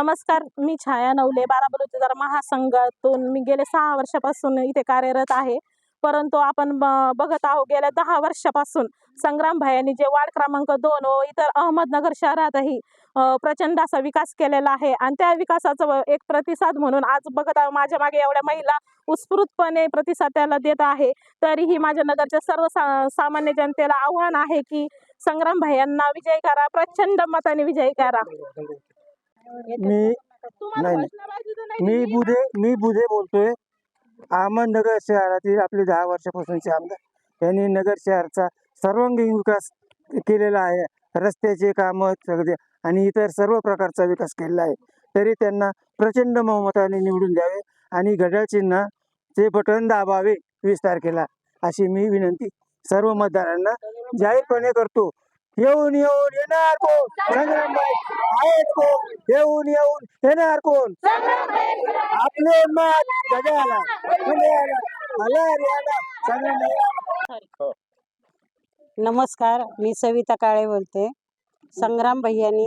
नमस्कार मी छाया नवले बारा बलुतेदार महासंघातून मी गेले सहा वर्षापासून इथे कार्यरत आहे. परंतु आपण बघत आहोत गेल्या दहा वर्षापासून संग्राम भायांनी जे वार्ड क्रमांक दोन व इतर अहमदनगर शहरातही प्रचंड असा विकास केलेला आहे. आणि त्या विकासाचा एक प्रतिसाद म्हणून आज बघत आहोत माझ्या मागे एवढ्या महिला उत्स्फूर्तपणे प्रतिसाद त्याला देत आहे. तरीही माझ्या नगरच्या सर्व सा सामान्य जनतेला आव्हान आहे की संग्राम भायांना विजय करा प्रचंड मताने विजय करा. मी नाही, नाही. मी? बुधे मी बुधे बोलतोय अहमदनगर शहरातील आपले दहा वर्षापासूनचे आमदार. यांनी नगर शहरचा सर्वांगीण विकास केलेला आहे. रस्त्याचे कामं सगळे आणि इतर सर्व प्रकारचा विकास केलेला आहे. तरी त्यांना प्रचंड बहुमताने निवडून द्यावे आणि घड्याळ चिन्हाचे बटन दाबावे वीस तारखेला अशी मी विनंती. सर्व मतदारांना जाहीरपणे करतो. येऊन येऊन येणार कोण? संग्रामबाई आहेत कोण? येऊन येऊन येणार कोण? आपले मत संग्रामबाई. नमस्कार मी सविता काळे बोलते. संग्राम भैयांनी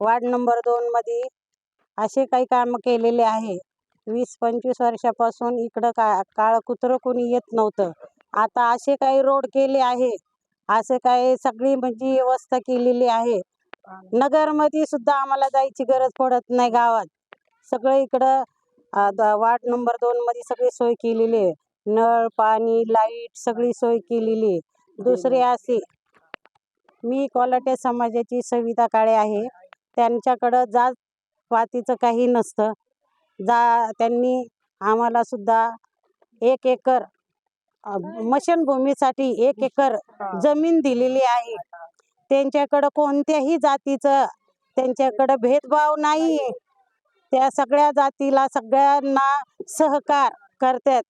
वार्ड नंबर दोन मध्ये असे काही काम केलेले आहे. वीस पंचवीस वर्षापासून इकडं का काळ कुत्रं कोणी येत नव्हतं. आता असे काही रोड केले आहे. असे काही सगळी म्हणजे व्यवस्था केलेली आहे. नगरमध्ये सुद्धा आम्हाला जायची गरज पडत नाही गावात. सगळं इकडं वार्ड नंबर दोन मध्ये सगळी सोय केलेली आहे. नळ पाणी लाइट सगळी सोय केलेली आहे. दुसरे असे मी कोलाटे समाजाची सविता काळे आहे. त्यांच्याकडं जात पातीचं काही नसतं. जा त्यांनी आम्हाला सुद्धा एक एकर मशनभूमीसाठी एक एकर जमीन दिलेली आहे. त्यांच्याकडं कोणत्याही जातीचं त्यांच्याकडं भेदभाव नाही त्या सगळ्या जातीला सगळ्यांना सहकार करतात.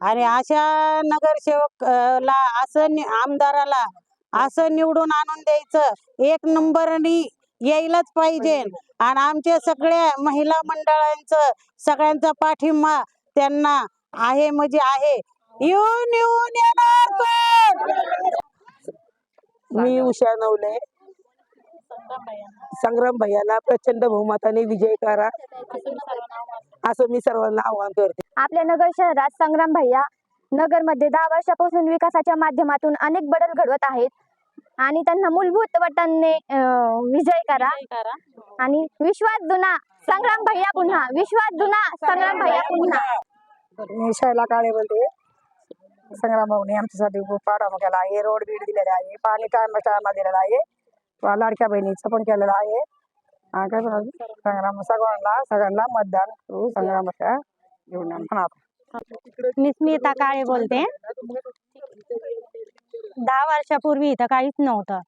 आणि अशा नगरसेवक अ, ला असं आमदाराला असं निवडून आणून द्यायचं एक नंबरनी यायलाच पाहिजे. आणि आमच्या सगळ्या महिला मंडळांचं सगळ्यांचा पाठिंबा त्यांना आहे म्हणजे आहे. येऊन येऊन येणार कोण? मी उषा नवले. संग्राम भैयाला प्रचंड बहुमताने विजय करा. असं मी सर्वांना आवाहन करते. आपल्या नगर शहरात संग्राम भैया नगरमध्ये दहा वर्षापासून विकासाच्या माध्यमातून अनेक बदल घडवत आहेत. आणि त्यांना मूलभूत वटांनी विजय करा. करा. आणि विश्वास जुना संग्राम भैया पुन्हा. विश्वास जुना संग्राम भैया पुन्हा. मी शैला काळे बोलते. संग्राम भाऊने आमच्यासाठी खूप केला आहे. रोड बीड दिलेला आहे. पाणी टायमा टायमा दिलेला आहे. लाडक्या बहिणीचं पण केलेलं आहे. हा काय म्हणाल? संग्राम सगळ्यांना सगळ्यांना मतदान करू संग्रामाच्या घेऊन म्हणा मी स्मिता काळे बोलते. दहा वर्षापूर्वी इथं काहीच नव्हतं.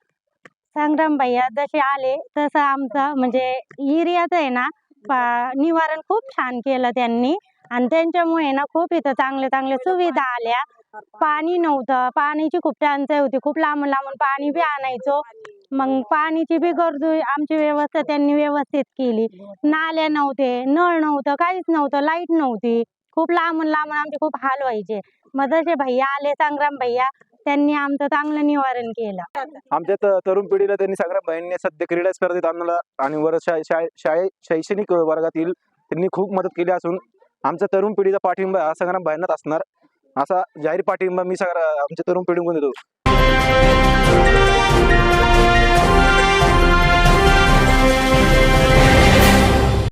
संग्राम भैया जसे आले तसं आमचं म्हणजे एरियात आहे ना पा- निवारण खूप छान केलं त्यांनी. आणि त्यांच्यामुळे ना खूप इथं चांगले चांगले सुविधा आल्या. पाणी नव्हतं. पाण्याची खूप टंचाई होती. खूप लांबून लांबून पाणी बी आणायचो. मग पाण्याची बी गरजू आमची व्यवस्था त्यांनी व्यवस्थित केली. नाल्या नव्हते नळ नव्हतं काहीच नव्हतं लाइट नव्हती. खूप लांबून लांबून आमचे खूप हाल व्हायचे. मग जसे भैया आले संग्राम भैया त्यांनी आमचं चांगलं निवारण केलं. आमच्या त- तरुण पिढीला त्यांनी संग्राम भाईंनी सध्या क्रीडा स्पर्धेत आम्हाला आणि वर शाळे शाळे शैक्षणिक वर्गातील त्यांनी खूप मदत केली असून आमच्या तरुण पिढीचा पाठिंबा हा संग्राम भाईंनाच असणार. असा जाहीर पाठिंबा मी सगळ्या आमच्या तरुण पिढीकडून देतो.